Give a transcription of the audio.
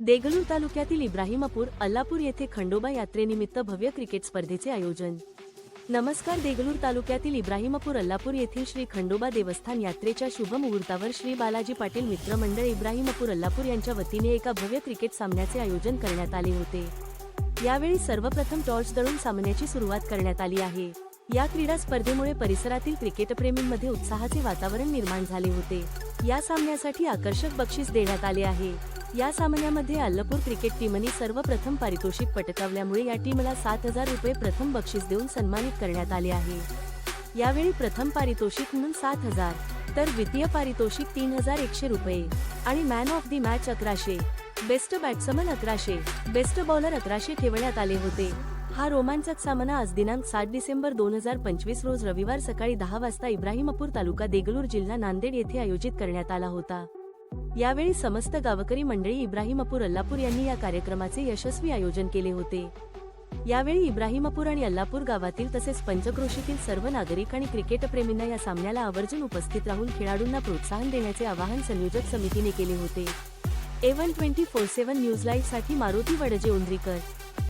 देगलूर तालुक्यातील इब्राहिमपूर अल्लापूर येथे खंडोबा यात्रेनिमित्त भव्य क्रिकेट स्पर्धेचे आयोजन. नमस्कार देगलूर तालुक्यातील इब्राहिमपूर अल्लापूर येथील श्री खंडोबा देवस्थान यात्रेच्या शुभ मुहूर्तावर श्री बालाजी पाटील मित्रमंडळ इब्राहिमपूर अल्लापूर यांच्या वतीने एका भव्य क्रिकेट सामन्याचे आयोजन करण्यात आले होते. यावेळी सर्वप्रथम टॉर्च दळून सामन्याची सुरुवात करण्यात आली आहे. या क्रीडा स्पर्धेमुळे परिसरातील क्रिकेटप्रेमींमध्ये उत्साहाचे वातावरण निर्माण झाले होते. या सामन्यासाठी आकर्षक बक्षीस देण्यात आले आहे. या सामन्यामध्ये अल्लपूर क्रिकेट टीमने सर्वप्रथम पारितोषिक पटकावल्यामुळे या टीमला सात हजार रुपये प्रथम बक्षीस देऊन सन्मानित करण्यात आले आहे. यावेळी प्रथम पारितोषिक म्हणून सात हजार तर द्वितीय पारितोषिक तीन हजार एकशे रुपये आणि मॅन ऑफ दी मॅच अकराशे बेस्ट बॅट्समन अकराशे बेस्ट बॉलर अकराशे ठेवण्यात आले होते. हा रोमांचक सामना आज दिनांक सात डिसेंबर दोन हजार पंचवीस रोज रविवार सकाळी दहा वाजता इब्राहिमपूर तालुका देगलूर जिल्हा नांदेड येथे आयोजित करण्यात आला होता. यावेळी समस्त गावकरी मंडळी इब्राहिमपूर अल्लापूर यांनी या कार्यक्रमाचे यशस्वी आयोजन केले होते. यावेळी इब्राहिमपूर आणि अल्लापूर गावातील तसेच पंचक्रोशीतील सर्व नागरिक आणि क्रिकेटप्रेमींना या सामन्याला आवर्जून उपस्थित राहून खेळाडूंना प्रोत्साहन देण्याचे आवाहन संयोजक समितीने केले होते. A one twenty four seven news लाईव्हसाठी Maruti Wadje उंद्रीकर